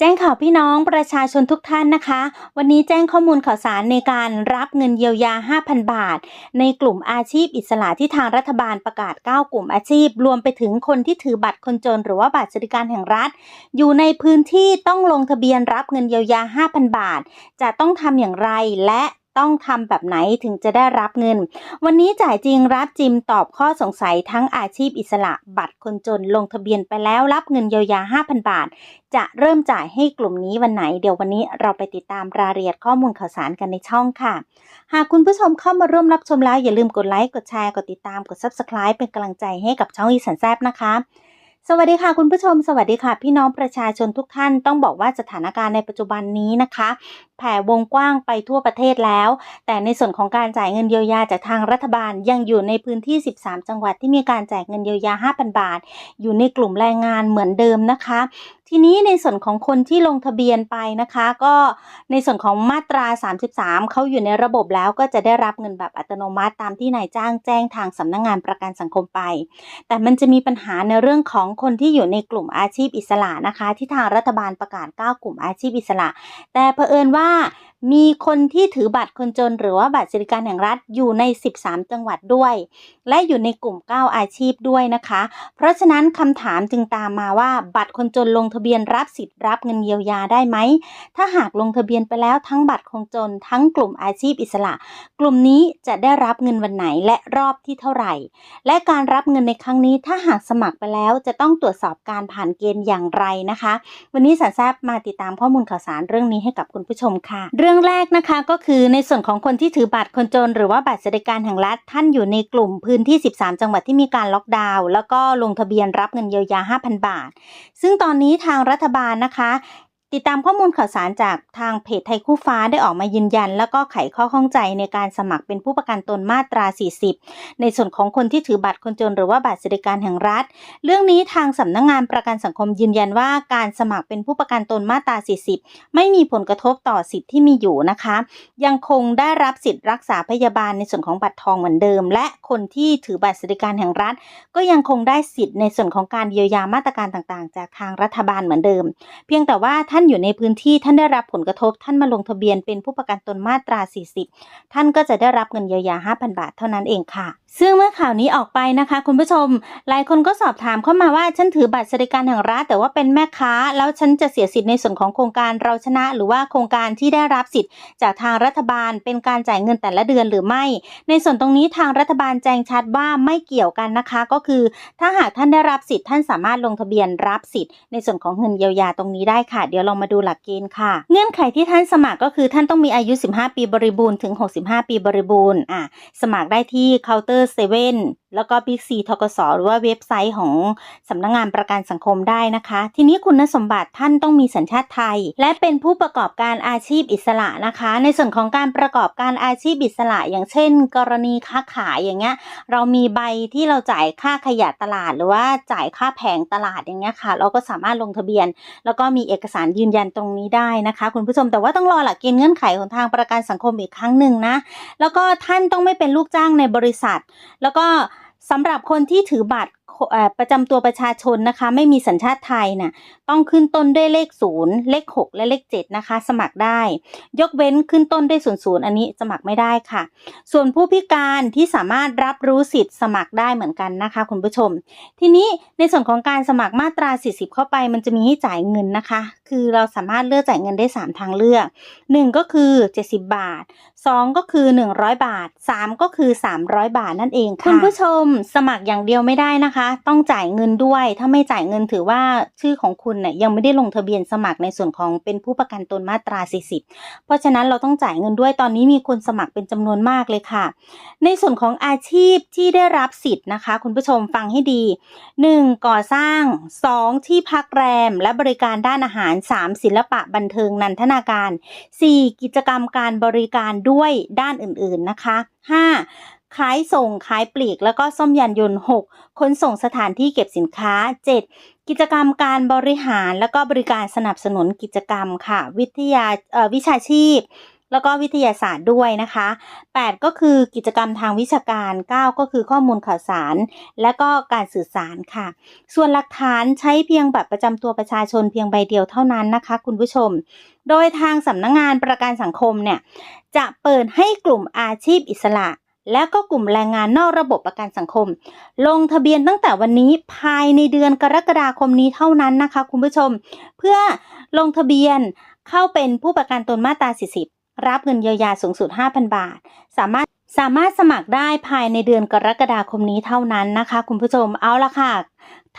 แจ้งข่าวพี่น้องประชาชนทุกท่านนะคะ วันนี้แจ้งข้อมูลข่าวสารในการรับเงินเยียวยา 5,000 บาท ในกลุ่มอาชีพอิสระที่ทางรัฐบาลประกาศ 9 กลุ่มอาชีพ รวมไปถึงคนที่ถือบัตรคนจน หรือว่าบัตรสวัสดิการแห่งรัฐ อยู่ในพื้นที่ต้องลงทะเบียนรับเงินเยียวยา 5,000 บาท จะต้องทำอย่างไรและ ต้องทำแบบไหนถึงจะได้รับเงิน วันนี้จ่ายจริงรับจิมตอบข้อสงสัยทั้งอาชีพอิสระ บัตรคนจนลงทะเบียนไปแล้วรับเงินเยียวยา 5,000 บาท จะเริ่มจ่ายให้กลุ่มนี้วันไหน เดี๋ยววันนี้เราไปติดตามรายละเอียดข้อมูลข่าวสารกันในช่องค่ะ หากคุณผู้ชมเข้ามาร่วมรับชมแล้วอย่าลืมกดไลค์กดแชร์กดติดตามกด Subscribe เป็นกำลังใจให้กับช่องอีสันแซบนะคะ สวัสดีค่ะคุณผู้ชมสวัสดีค่ะ พี่น้องประชาชนทุกท่านต้องบอกว่าสถานการณ์ในปัจจุบันนี้นะคะ แผ่วงกว้างไปทั่วประเทศแล้ว แต่ในส่วนของการจ่ายเงินเยียวยาจากทางรัฐบาลยังอยู่ในพื้นที่ 13 จังหวัดที่มีการแจกเงินเยียวยา 5,000 บาท อยู่ในกลุ่มแรงงานเหมือนเดิมนะคะทีนี้ในส่วนของคนที่ลงทะเบียนไปนะคะ ก็ในส่วนของมาตรา 33 เขาอยู่ในระบบแล้วก็จะได้รับเงินแบบอัตโนมัติตามที่นายจ้างแจ้งทางสำนักงงานประกันสังคมไป แต่มันจะมีปัญหาในเรื่องของคนที่อยู่ในกลุ่มอาชีพอิสระนะคะ ที่ทางรัฐบาลประกาศ 9 กลุ่มอาชีพอิสระ แต่เผอิญว่ามีคนที่ถือบัตรคนจนหรือว่าบัตรสวัสดิการแห่งรัฐอยู่ใน 13 จังหวัดด้วย และอยู่ในกลุ่ม 9 อาชีพด้วยนะคะ เพราะฉะนั้นคำถามจึงตามมาว่า บัตรคนจนลงทะเบียนรับสิทธิ์รับเงินเยียวยาได้ไหม ถ้าหากลงทะเบียนไปแล้วทั้งบัตรคนจน ทั้งกลุ่มอาชีพอิสระ กลุ่มนี้จะได้รับเงินวันไหนและรอบที่เท่าไหร่ และการรับเงินในครั้งนี้ถ้าหากสมัครไปแล้วจะต้องตรวจสอบการผ่านเกณฑ์อย่างไรนะคะ วันนี้สันแซบมาติดตามข้อมูลข่าวสารเรื่องนี้ให้กับคุณผู้ชมค่ะรื่องแรกนะคะก็คือในส่วนของคนที่ถือบัตรคนจน หรือว่าบัตรสวัสดิการแห่งรัฐท่านอยู่ในกลุ่มพื้นที่ 13 จังหวัดที่มีการล็อกดาวน์แล้วก็ลงทะเบียนรับเงินเยียวยา 5,000 บาท ซึ่งตอนนี้ทางรัฐบาลนะคะ ติดตามข้อมูลข่าวสารจากทางเพจไทยคู่ฟ้าได้ออกมายืนยัน แล้วก็ไขข้อข้องใจในการสมัครเป็นผู้ประกันตนมาตรา 40 ในส่วนของคนที่ถือบัตรคนจนหรือว่าบัตรสวัสดิการแห่งรัฐ เรื่องนี้ทางสำนักงงานประกันสังคมยืนยันว่าการสมัครเป็นผู้ประกันตนมาตรา 40 ไม่มีผลกระทบต่อสิทธิ์ที่มีอยู่นะคะ ยังคงได้รับสิทธิ์รักษาพยาบาลในส่วนของบัตรทองเหมือนเดิม และคนที่ถือบัตรสวัสดิการแห่งรัฐ ก็ยังคงได้สิทธิ์ในส่วนของการเยียวยามาตรการต่างๆ จากทางรัฐบาลเหมือนเดิม เพียงแต่ว่าท่านอยู่ในพื้นที่ท่านได้รับผลกระทบ ท่านมาลงทะเบียนเป็นผู้ประกันตนมาตรา 40 ท่านก็จะได้รับเงินเยียวยา 5,000 บาทเท่านั้นเองค่ะซึ่งเมื่อข่าวนี้ออกไปนะคะ คุณผู้ชม หลายคนก็สอบถามเข้ามาว่าฉันถือบัตรสวัสดิการแห่งรัฐแต่ว่าเป็นแม่ค้า แล้วฉันจะเสียสิทธิ์ในส่วนของโครงการเราชนะ หรือว่าโครงการที่ได้รับสิทธิ์ จากทางรัฐบาลเป็นการจ่ายเงินแต่ละเดือนหรือไม่ ในส่วนตรงนี้ทางรัฐบาลแจ้งชัดว่าไม่เกี่ยวกันนะคะ ก็คือ ถ้าหากท่านได้รับสิทธิ์ท่านสามารถลงทะเบียนรับสิทธิ์ในส่วนของเงินเยียวยาตรงนี้ได้ค่ะ เดี๋ยวลองมาดูหลักเกณฑ์ค่ะ เงื่อนไขที่ท่านสมัครก็คือท่านต้องมีอายุ 15 ปีบริบูรณ์ถึง 65 ปีบริบูรณ์อะสมัครได้ที่เคาน์เตอร์เซเว่น แล้วก็บิ๊กซีทกสหรือว่าเว็บไซต์ของสำนักงงานประกันสังคมได้นะคะ ทีนี้คุณสมบัติท่านต้องมีสัญชาติไทย และเป็นผู้ประกอบการอาชีพอิสระนะคะ ในส่วนของการประกอบการอาชีพอิสระ อย่างเช่น กรณีค้าขายอย่างเงี้ยเรามีใบที่เราจ่ายค่าขยะตลาด หรือว่าจ่ายค่าแผงตลาดอย่างเงี้ยค่ะ เราก็สามารถลงทะเบียน แล้วก็มีเอกสารยืนยันตรงนี้ได้นะคะ คุณผู้ชมแต่ว่าต้องรอหลักเกณฑ์เงื่อนไขของทางประกันสังคมอีกครั้งหนึ่งนะแล้วก็ท่านต้องไม่เป็นลูกจ้างในบริษัท แล้วก็ สำหรับคนที่ถือบัตรประจำตัวประชาชนนะคะ ไม่มีสัญชาติไทยน่ะต้องขึ้นต้นด้วยเลข 0 เลข 6 และเลข 7 นะคะ สมัครได้ ยกเว้นขึ้นต้นด้วย 0 0 อันนี้สมัครไม่ได้ค่ะ ส่วนผู้พิการที่สามารถรับรู้สิทธิ์สมัครได้เหมือนกันนะคะ คุณผู้ชม ทีนี้ในส่วนของการสมัครมาตรา 40 เข้าไป มันจะมีให้จ่ายเงินนะคะคือเราสามารถเลือกจ่ายเงินได้ 3 ทางเลือก 1 ก็คือ 70 บาท 2 ก็คือ 100 บาท 3 ก็คือ 300 บาทนั่นเองค่ะคุณผู้ชมสมัครอย่างเดียวไม่ได้นะคะ ต้องจ่ายเงินด้วย ถ้าไม่จ่ายเงินถือว่าชื่อของคุณเนี่ยยังไม่ได้ลงทะเบียนสมัครในส่วนของเป็นผู้ประกันตนมาตรา 40 เพราะฉะนั้นเราต้องจ่ายเงินด้วยตอนนี้มีคนสมัครเป็นจำนวนมากเลยค่ะ ในส่วนของอาชีพที่ได้รับสิทธิ์นะคะ คุณผู้ชมฟังให้ดี 1. ก่อสร้าง 2. ที่พักแรมและบริการด้านอาหาร 3. ศิลปะบันเทิงนันทนาการ 4. กิจกรรมการบริการด้วยด้านอื่นๆนะคะ 5. ขายส่งขายปลีกแล้วก็ซ่อมยานยนต์ 6. ขนส่งสถานที่เก็บสินค้า 7. กิจกรรมการบริหารแล้วก็บริการสนับสนุนกิจกรรมค่ะ วิทยาวิชาชีพ แล้วก็วิทยาศาสตร์ด้วยนะคะ 8 ก็คือกิจกรรมทางวิชาการ 9 ก็คือข้อมูลข่าวสาร และก็การสื่อสารค่ะ ส่วนหลักฐานใช้เพียงบัตรประจำตัวประชาชนเพียงใบเดียวเท่านั้นนะคะ คุณผู้ชม โดยทางสำนักงงานประกันสังคมเนี่ยจะเปิดให้กลุ่มอาชีพอิสระและก็กลุ่มแรงงานนอกระบบประกันสังคม ลงทะเบียนตั้งแต่วันนี้ภายในเดือนกรกฎาคมนี้เท่านั้นนะคะ คุณผู้ชม เพื่อลงทะเบียนเข้าเป็นผู้ประกันตนมาตรา40 รับเงินเยียวยาสูงสุด 5,000 บาท สามารถสามารถสมัครได้ภายในเดือนกรกฎาคมนี้เท่านั้นนะคะ คุณผู้ชมเอาละค่ะ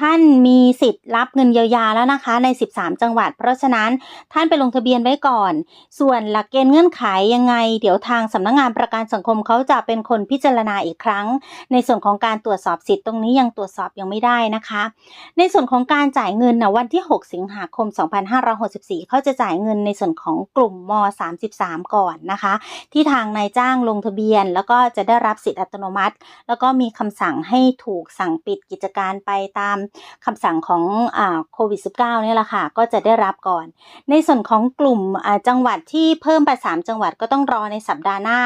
ท่านมีสิทธิ์รับเงินเยียวยาแล้วนะคะ ใน 13 จังหวัด เพราะฉะนั้นท่านไปลงทะเบียนไว้ก่อน ส่วนหลักเกณฑ์เงื่อนไขยังไง เดี๋ยวทางสำนักงงานประกันสังคมเขาจะเป็นคนพิจารณาอีกครั้ง ในส่วนของการตรวจสอบสิทธิ์ตรงนี้ยังตรวจสอบยังไม่ได้นะคะ ในส่วนของการจ่ายเงินนะวันที่ 6 สิงหาคม 2564 เขาจะจ่ายเงินในส่วนของกลุ่มม 33 ก่อนนะคะ ที่ทางนายจ้างลงทะเบียน แล้วก็จะได้รับสิทธิ์อัตโนมัติ แล้วก็มีคำสั่งให้ถูกสั่งปิดกิจการไปตามคำสั่งของโควิด -19 เนี่ยแหละค่ะ ก็จะได้รับก่อน ในส่วนของกลุ่มจังหวัดที่เพิ่มไป 3 จังหวัดก็ต้องรอในสัปดาห์หน้า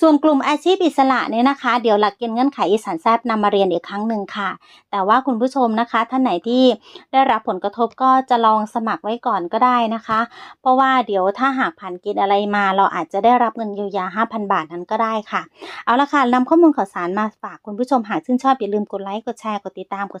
ส่วนกลุ่มอาชีพอิสระเนี่ยนะคะ เดี๋ยวหลักเกณฑ์เงื่อนไขอีสานแซบนำมาเรียนอีกครั้งหนึ่งค่ะ แต่ว่าคุณผู้ชมนะคะท่านไหนที่ได้รับผลกระทบก็จะลองสมัครไว้ก่อนก็ได้นะคะ เพราะว่าเดี๋ยวถ้าหากผ่านเกณฑ์อะไรมา เราอาจจะได้รับเงินเยียวยา 5,000 บาทนั้นก็ได้ค่ะ เอาละค่ะนำข้อมูลข่าวสารมาฝากคุณผู้ชมหากชื่นชอบอย่าลืมกดไลค์กดแชร์กดติดตามกด